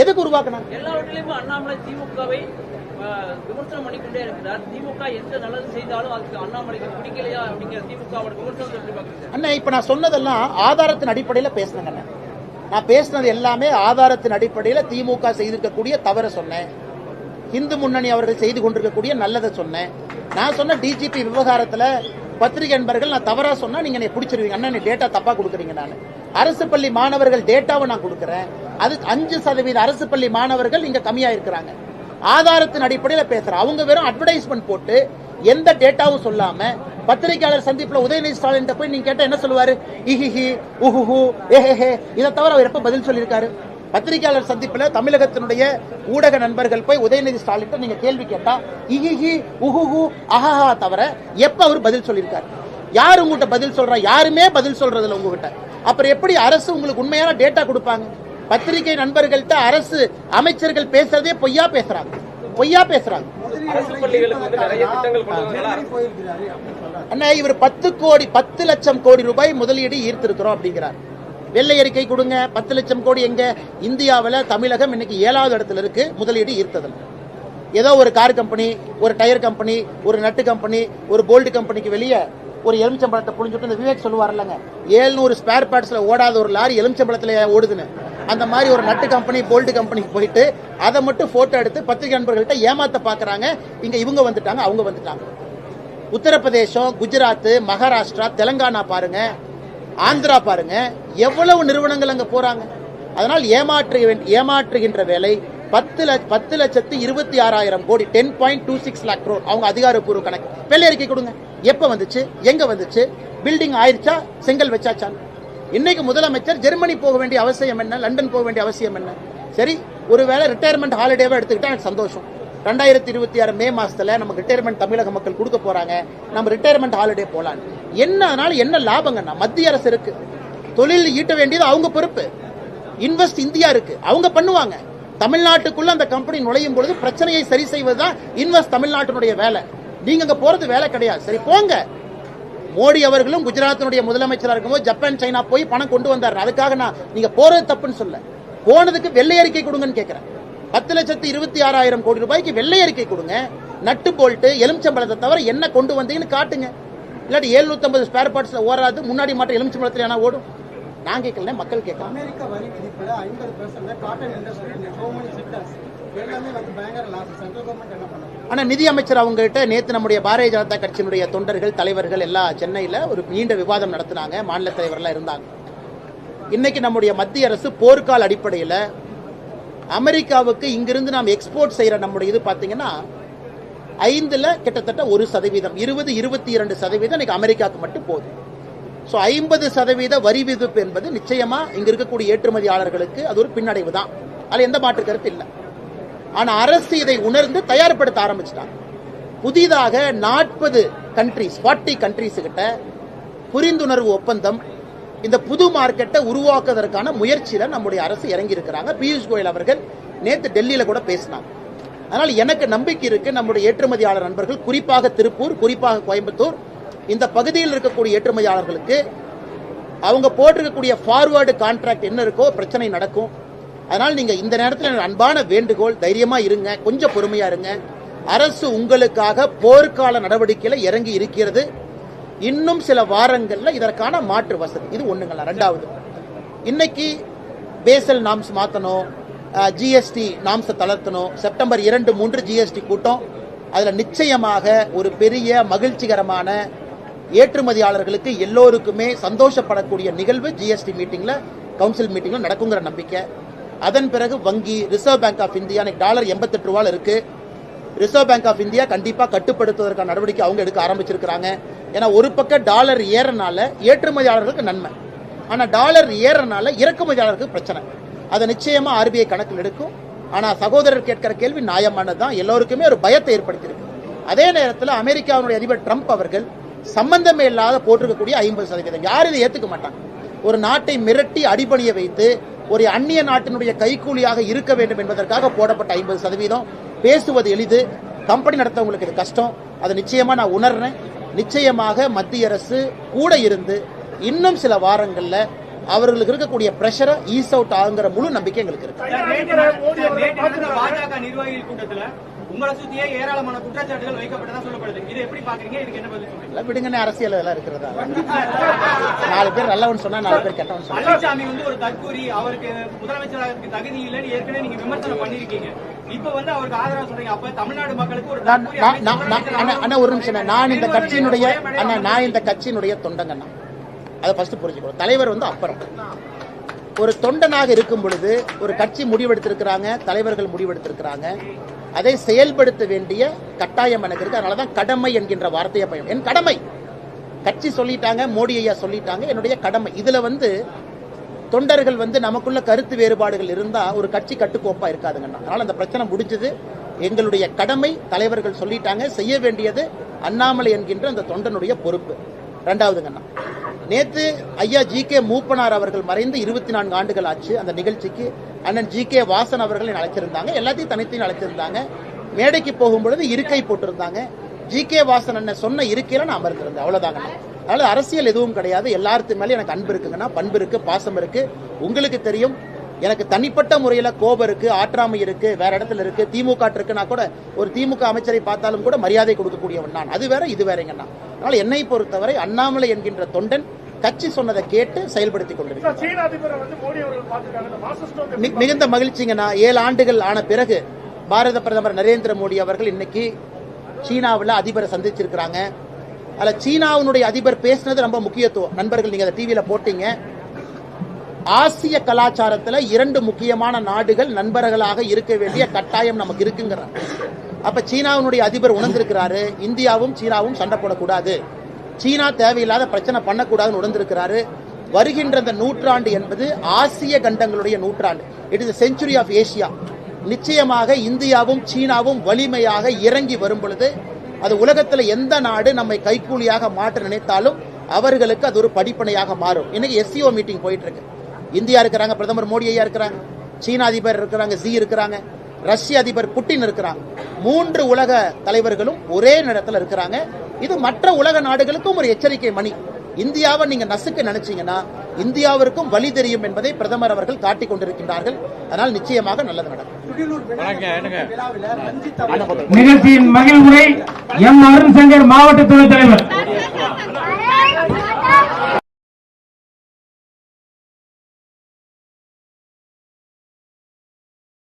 எதுக்கு உருவாக்குனாங்க? எல்லாவற்றிலுமே அண்ணாமலை திமுகவை விமர்சனம் பண்ணிக்கொண்டே இருக்கிறார். திமுக எந்த நல்லது செய்தாலும் அதுக்கு அண்ணாமலைக்கு பிடிக்கலையா அப்படிங்கிற திமுகவோட பாக்குறீங்க அண்ணா இப்ப நான் சொன்னதெல்லாம் ஆதாரத்தின் அடிப்படையில் பேசினேங்க. நான் பேசினது எல்லாமே ஆதாரத்தின் அடிப்படையில் திமுக செய்திருக்கக்கூடிய தவற சொன்னேன். இந்து முன்னணி அவர்கள் செய்து கொண்டிருக்கக்கூடிய நல்லதை சொன்னேன். நான் சொன்ன டிஜிபி விவகாரத்துல பத்திரிகை நண்பர்கள் நான் தவறா சொன்னா நீங்க என்னை பிடிச்சிருவீங்க. அண்ணா நீ டேட்டா தப்பா கொடுக்குறீங்க நான். அரசு பள்ளி மாணவர்கள் டேட்டாவை நான் கொடுக்குறேன். அது அஞ்சு சதவீத அரசு பள்ளி மாணவர்கள் இங்க கம்மியா இருக்கிறாங்க. ஆதாரத்தின் அடிப்படையில் பேசுறேன். அவங்க வெறும் அட்வர்டைஸ்மெண்ட் போட்டு எந்த டேட்டாவும் சொல்லாம பத்திரிகையாளர் சந்திப்புல உதயநிதி ஸ்டாலின் போய் நீங்க கேட்டா என்ன சொல்லுவாரு? இஹிஹி உஹுஹு ஏஹே இதை தவிர அவர் எப்ப பதில் சொல்லியிருக்காரு? பத்திரிகையாளர் சந்திப்புல தமிழகத்தினுடைய ஊடக நண்பர்கள் போய் உதயநிதி ஸ்டாலின் நீங்க கேள்வி கேட்டா இஹிஹி உஹுஹு அஹஹா தவிர எப்ப அவர் பதில் சொல்லியிருக்காரு? யார் உங்ககிட்ட பதில் சொல்றா? யாருமே பதில் சொல்றதில்ல உங்ககிட்ட. அப்புறம் எப்படி அரசு உங்களுக்கு உண்மையான டேட்டா கொடுப்பாங்க? பத்திரிகை நண்பர்கள்ட்ட அரசு அமைச்சர்கள் பேசுறதே பொய்யா பேசுறாங்க. பொய்யா பேசுறாங்க. அண்ணா இவர் பத்து கோடி பத்து லட்சம் கோடி ரூபாய் முதலீடு ஈர்த்திருக்கிறோம் அப்படிங்கிறார். வெள்ளை அறிக்கை கொடுங்க. பத்து லட்சம் கோடி எங்க? இந்தியாவில் தமிழகம் இன்னைக்கு ஏழாவது இடத்துல இருக்கு முதலீடு ஈர்த்ததில் ஏதோ ஒரு கார் கம்பெனி ஒரு டயர் கம்பெனி ஒரு நட்டு கம்பெனி ஒரு போல்டு கம்பெனிக்கு வெளியே ஒரு எலுமிச்சம்பழத்தை புழிஞ்சுட்டு இந்த விவேக் சொல்லுவார் இல்லைங்க ஏழ்நூறு ஸ்பேர் பார்ட்ஸில் ஓடாத ஒரு லாரி எலுமிச்சம்பழத்தில் ஓடுதுன்னு. அந்த மாதிரி ஒரு நட்டு கம்பெனி போல்டு கம்பெனிக்கு போயிட்டு அதை மட்டும் போட்டோ எடுத்து பத்திரிகை நண்பர்கள்ட்ட ஏமாத்த பார்க்குறாங்க இங்கே இவங்க வந்துட்டாங்க அவங்க வந்துட்டாங்க. உத்தரப்பிரதேசம் குஜராத் மகாராஷ்டிரா தெலங்கானா பாருங்க ஆந்திரா பாருங்க எவ்வளவு நிறுவனங்கள் அங்கே போறாங்க. அதனால் ஏமாற்று ஏமாற்றுகின்ற வேலை பத்து லட்ச பத்து லட்சத்து இருபத்தி ஆறாயிரம் கோடி ten point two six lakh crore அவங்க அதிகாரப்பூர்வ கணக்கு. வெள்ளை அறிக்கை கொடுங்க. எப்ப வந்துச்சு? எங்க வந்துச்சு? பில்டிங் ஆயிடுச்சா செங்கல் வச்சாச்சான் இன்னைக்கு முதலமைச்சர் ஜெர்மனி போக வேண்டிய அவசியம் என்ன? லண்டன் போக வேண்டிய அவசியம் என்ன? சரி ஒருவேளை ரிட்டையர்மெண்ட் ஹாலிடேவா எடுத்துக்கிட்டா எனக்கு சந்தோஷம். ரெண்டாயிரத்தி இருபத்தி ஆறு மே மாசத்துல நமக்கு ரிட்டையர்மெண்ட் தமிழக மக்கள் கொடுக்க போறாங்க. நம்ம ரிட்டையர்மெண்ட் ஹாலிடே போலாம் என்ன அதனால என்ன லாபங்கண்ணா? மத்திய அரசு இருக்கு. தொழில் ஈட்ட வேண்டியது அவங்க பொறுப்பு. இன்வெஸ்ட் இந்தியா இருக்கு. அவங்க பண்ணுவாங்க. தமிழ்நாட்டுக்குள்ள அந்த கம்பெனி நுழையும் பொழுது பிரச்சனையை சரி செய்வதுதான் இன்வெஸ்ட் தமிழ்நாட்டினுடைய வேலை. நீங்க அங்க போறது வேலை கிடையாது. சரி போங்க. மோடி அவர்களும் குஜராத்தினுடைய முதலமைச்சராக இருக்கும்போது ஜப்பான் சைனா போய் பணம் கொண்டு வந்தாரு. அதுக்காக நான் நீங்க போறது தப்புன்னு சொல்ல போனதுக்கு வெள்ளை அறிக்கை கொடுங்கன்னு கேட்கிறேன் பத்து லட்சத்து இருபத்தி ஆறாயிரம் கோடி ரூபாய்க்கு வெள்ளை அறிக்கை கொடுங்க. நட்டு போல்ட்டு எலுமிச்சம்பழத்தை தவிர என்ன கொண்டு வந்தீங்கன்னு காட்டுங்க. இல்லாட்டி 750 ஸ்பேர் பார்ட்ஸ்ல ஓடாது முன்னாடி மட்டும் எலுமிச்சம்பழத்துல என்ன ஓடும். நான் கேட்கல மக்கள் கேட்கலாம். அமெரிக்க வரி விதிப்புல ஐம்பது பர்சன்ட் காட்டன் இண்டஸ்ட்ரி ஆனால் ஆனா நிதி அமைச்சர் அவங்ககிட்ட நேற்று நம்முடைய பாரதிய ஜனதா கட்சியினுடைய தொண்டர்கள் தலைவர்கள் எல்லாம் சென்னையில ஒரு நீண்ட விவாதம் நடத்தினாங்க. மாநில தலைவர்லாம் இருந்தாங்க. இன்னைக்கு நம்முடைய மத்திய அரசு போர்க்கால அடிப்படையில் அமெரிக்காவுக்கு இங்கிருந்து நாம் எக்ஸ்போர்ட் செய்யற நம்முடைய இது பாத்தீங்கன்னா ஐந்துல கிட்டத்தட்ட ஒரு சதவீதம் இருபது இருபத்தி இரண்டு சதவீதம் இன்னைக்கு அமெரிக்காவுக்கு மட்டும் போதும் ஸோ ஐம்பது சதவீத வரி விதிப்பு என்பது நிச்சயமா இங்க இருக்கக்கூடிய ஏற்றுமதியாளர்களுக்கு அது ஒரு பின்னடைவு தான். அதுல எந்த மாற்று கருத்து இல்லை. ஆனா அரசு இதை உணர்ந்து தயார்படுத்த ஆரம்பிச்சிட்டாங்க. புதிதாக நாற்பது கண்ட்ரிஸ் ஃபார்ட்டி கண்ட்ரிஸ் கிட்ட புரிந்துணர்வு ஒப்பந்தம் இந்த புது மார்க்கெட்டை உருவாக்குவதற்கான முயற்சியில நம்முடைய அரசு இறங்கி இருக்கிறாங்க பியூஷ் கோயல் அவர்கள் நேற்று டெல்லியில கூட பேசினாங்க. அதனால் எனக்கு நம்பிக்கை இருக்கு நம்முடைய ஏற்றுமதியாளர் நண்பர்கள் குறிப்பாக திருப்பூர் குறிப்பாக கோயம்புத்தூர் இந்த பகுதியில் இருக்கக்கூடிய ஏற்றுமதியாளர்களுக்கு அவங்க போட்டிருக்கக்கூடிய ஃபார்வர்டு கான்ட்ராக்ட் என்ன இருக்கோ பிரச்சனை நடக்கும். அதனால் நீங்கள் இந்த நேரத்தில் அன்பான வேண்டுகோள் தைரியமாக இருங்க கொஞ்சம் பொறுமையாக இருங்க. அரசு உங்களுக்காக போர்க்கால நடவடிக்கையில் இறங்கி இருக்கிறது. இன்னும் சில வாரங்களில் இதற்கான மாற்று வசதி. இது ஒன்றுங்களா ரெண்டாவது இன்னைக்கு பேசல் நாம்ஸ் மாற்றணும் ஜிஎஸ்டி நாம்ஸை தளர்த்தணும். செப்டம்பர் இரண்டு மூன்று ஜிஎஸ்டி கூட்டம். அதில் நிச்சயமாக ஒரு பெரிய மகிழ்ச்சிகரமான ஏற்றுமதியாளர்களுக்கு எல்லோருக்குமே சந்தோஷப்படக்கூடிய நிகழ்வு ஜிஎஸ்டி மீட்டிங்கில் கவுன்சில் மீட்டிங்கில் நடக்குங்கிற நம்பிக்கை. அதன் பிறகு வங்கி ரிசர்வ் பேங்க் ஆஃப் இந்தியா இன்னைக்கு டாலர் எண்பத்தெட்டு ரூபால இருக்கு. ரிசர்வ் பேங்க் ஆஃப் இந்தியா கண்டிப்பாக கட்டுப்படுத்துவதற்கான நடவடிக்கை அவங்க எடுக்க ஆரம்பிச்சிருக்கிறாங்க. ஏன்னா ஒரு பக்கம் டாலர் ஏறனால ஏற்றுமதியாளர்களுக்கு நன்மை. ஆனால் டாலர் ஏறனால இறக்குமதியாளர்களுக்கு பிரச்சனை. அதை நிச்சயமாக ஆர்பிஐ கணக்கில் எடுக்கும். ஆனால் சகோதரர் கேட்கிற கேள்வி நியாயமானது தான். எல்லோருக்குமே ஒரு பயத்தை ஏற்படுத்தியிருக்கு. அதே நேரத்தில் அமெரிக்காவுடைய அதிபர் ட்ரம்ப் அவர்கள் சம்பந்தமே இல்லாத போட்டிருக்கக்கூடிய ஐம்பது சதவீதம். யாரும் இதை ஏற்றுக்க மாட்டாங்க. ஒரு நாட்டை மிரட்டி அடிபணிய வைத்து ஒரு அந்நிய நாட்டினுடைய கைக்கூலியாக இருக்க வேண்டும் என்பதற்காக போடப்பட்ட ஐம்பது சதவீதம். பேசுவது எளிது. கம்பெனி நடத்தவங்களுக்கு இது கஷ்டம். அதை நிச்சயமா நான் உணர்றேன். நிச்சயமாக மத்திய அரசு கூட இருந்து இன்னும் சில வாரங்கள்ல அவர்களுக்கு இருக்கக்கூடிய பிரஷரை ஈஸ் அவுட் ஆகுங்கிற முழு நம்பிக்கை எங்களுக்கு இருக்கு. உங்களை சுத்தியே ஏராளமான குற்றச்சாட்டுகள் வைக்கப்பட்டதா சொல்லப்படுது. இதை எப்படி பாக்குறீங்க இதுக்கு என்ன பதில் சொல்றீங்க? விடுங்கன்னு அரசியல் எல்லாம் இருக்கிறதா? நாலு பேர் நல்லவன் சொன்னா நாலு பேர் கெட்டவன் பழனிசாமி வந்து ஒரு தற்கூரி அவருக்கு முதலமைச்சராக தகுதி இல்லைன்னு ஏற்கனவே நீங்க விமர்சனம் பண்ணிருக்கீங்க இப்ப வந்து அவருக்கு ஆதரவு சொல்றீங்க. அப்ப தமிழ்நாடு மக்களுக்கு ஒரு நான் தற்கூரி நான்- நான்- நான்- அண்ணா, அமைச்சர் அண்ணா, ஒரு நிமிஷம் அண்ணா. நான் இந்த கட்சியினுடைய அண்ணா நான் இந்த கட்சியினுடைய தொண்டங்கண்ணா. அதை ஃபர்ஸ்ட் புரிஞ்சுக்கணும். தலைவர் வந்து அப்புறம். ஒரு தொண்டனாக இருக்கும் பொழுது ஒரு கட்சி முடிவெடுத்திருக்கிறாங்க தலைவர்கள் முடிவெடுத்திருக்கிறாங்க. அதை செயல்படுத்த வேண்டிய கட்டாயம் எனக்கு இருக்கு அதனால தான் கடமை என்கின்ற வார்த்தையை பயன் என் கடமை. கட்சி சொல்லிட்டாங்க மோடி ஐயா சொல்லிட்டாங்க என்னுடைய கடமை. இதுல வந்து தொண்டர்கள் வந்து நமக்குள்ள கருத்து வேறுபாடுகள் இருந்தா ஒரு கட்சி கட்டுக்கோப்பா இருக்காதுங்கண்ணா. அதனால அந்த பிரச்சனை முடிஞ்சது. எங்களுடைய கடமை தலைவர்கள் சொல்லிட்டாங்க செய்ய வேண்டியது அண்ணாமலை என்கின்ற அந்த தொண்டனுடைய பொறுப்பு. ரெண்டாவதுங்கண்ணா. நேற்று ஐயா ஜி கே மூப்பனார் அவர்கள் மறைந்து இருபத்தி நான்கு ஆண்டுகள் ஆச்சு அந்த நிகழ்ச்சிக்கு. அண்ணன் ஜி கே வாசன் அவர்களை அழைச்சிருந்தாங்க. எல்லாத்தையும் தனித்தையும் அழைச்சிருந்தாங்க. மேடைக்கு போகும்பொழுது இருக்கை போட்டிருந்தாங்க. ஜி கே வாசன் அண்ணன் சொன்ன இருக்கையில நான் அமர்ந்திருந்தேன். அவ்வளவுதாங்க. அதனால அரசியல் எதுவும் கிடையாது. எல்லாத்து மேலே எனக்கு அன்பு இருக்குங்கன்னா பண்பு இருக்கு பாசம் இருக்கு. உங்களுக்கு தெரியும். எனக்கு தனிப்பட்ட முறையில கோபம் இருக்கு ஆற்றாமை இருக்கு வேற இடத்துல இருக்கு திமுக இருக்குன்னா கூட ஒரு திமுக அமைச்சரை பார்த்தாலும் கூட மரியாதை கொடுக்கக்கூடியவன் நான். அது வேற இது வேறங்கண்ணா அதனால என்னை பொறுத்தவரை அண்ணாமலை என்கின்ற தொண்டன் கட்சி சொன்னதை கேட்டு செயல்படுத்தி கொண்டிருக்கிறார். மிகுந்த மகிழ்ச்சிங்கண்ணா ஏழு ஆண்டுகள் ஆன பிறகு பாரத பிரதமர் நரேந்திர மோடி அவர்கள் இன்னைக்கு சீனாவில் அதிபரை சந்திச்சிருக்கிறாங்க. அதில் சீனாவினுடைய அதிபர் பேசினது ரொம்ப முக்கியத்துவம். நண்பர்கள் நீங்க அதை டிவியில போட்டீங்க. ஆசிய கலாச்சாரத்துல இரண்டு முக்கியமான நாடுகள் நண்பர்களாக இருக்க வேண்டிய கட்டாயம் நமக்கு இருக்குங்கிறாங்க. அப்ப சீனாவினுடைய அதிபர் உணர்ந்திருக்கிறாரு. இந்தியாவும் சீனாவும் சண்டை போடக்கூடாது. சீனா தேவையில்லாத பிரச்சனை பண்ணக்கூடாதுன்னு உணர்ந்திருக்கிறாரு. வருகின்ற இந்த நூற்றாண்டு என்பது ஆசிய கண்டங்களுடைய நூற்றாண்டு. It is century of Asia நிச்சயமாக இந்தியாவும் சீனாவும் வலிமையாக இறங்கி வரும் பொழுது அது உலகத்தில் எந்த நாடு நம்மை கைக்கூலியாக மாற்ற நினைத்தாலும் அவர்களுக்கு அது ஒரு படிப்பனையாக மாறும். இன்னைக்கு எஸ்சிஓ மீட்டிங் போயிட்டு இருக்கு இந்தியா இருக்கிறாங்க பிரதமர் மோடி ஐயா இருக்கிறாங்க சீன அதிபர் இருக்கிறாங்க ஜி இருக்கிறாங்க ரஷ்ய அதிபர் புட்டின் இருக்கிறாங்க. மூன்று உலக தலைவர்களும் ஒரே நேரத்தில் இருக்கிறாங்க. இது மற்ற உலக நாடுகளுக்கும் ஒரு எச்சரிக்கை மணி. இந்தியாவை நீங்க நசுக்க நினைச்சீங்கன்னா இந்தியாவிற்கும் வழி தெரியும் என்பதை பிரதமர் அவர்கள் காட்டிக் கொண்டிருக்கின்றார்கள். அதனால் நிச்சயமாக நல்லது நடக்கும். நிகழ்ச்சியின் மகிழ்வுரை எம் அருண் சங்கர் மாவட்ட துணைத் தலைவர்.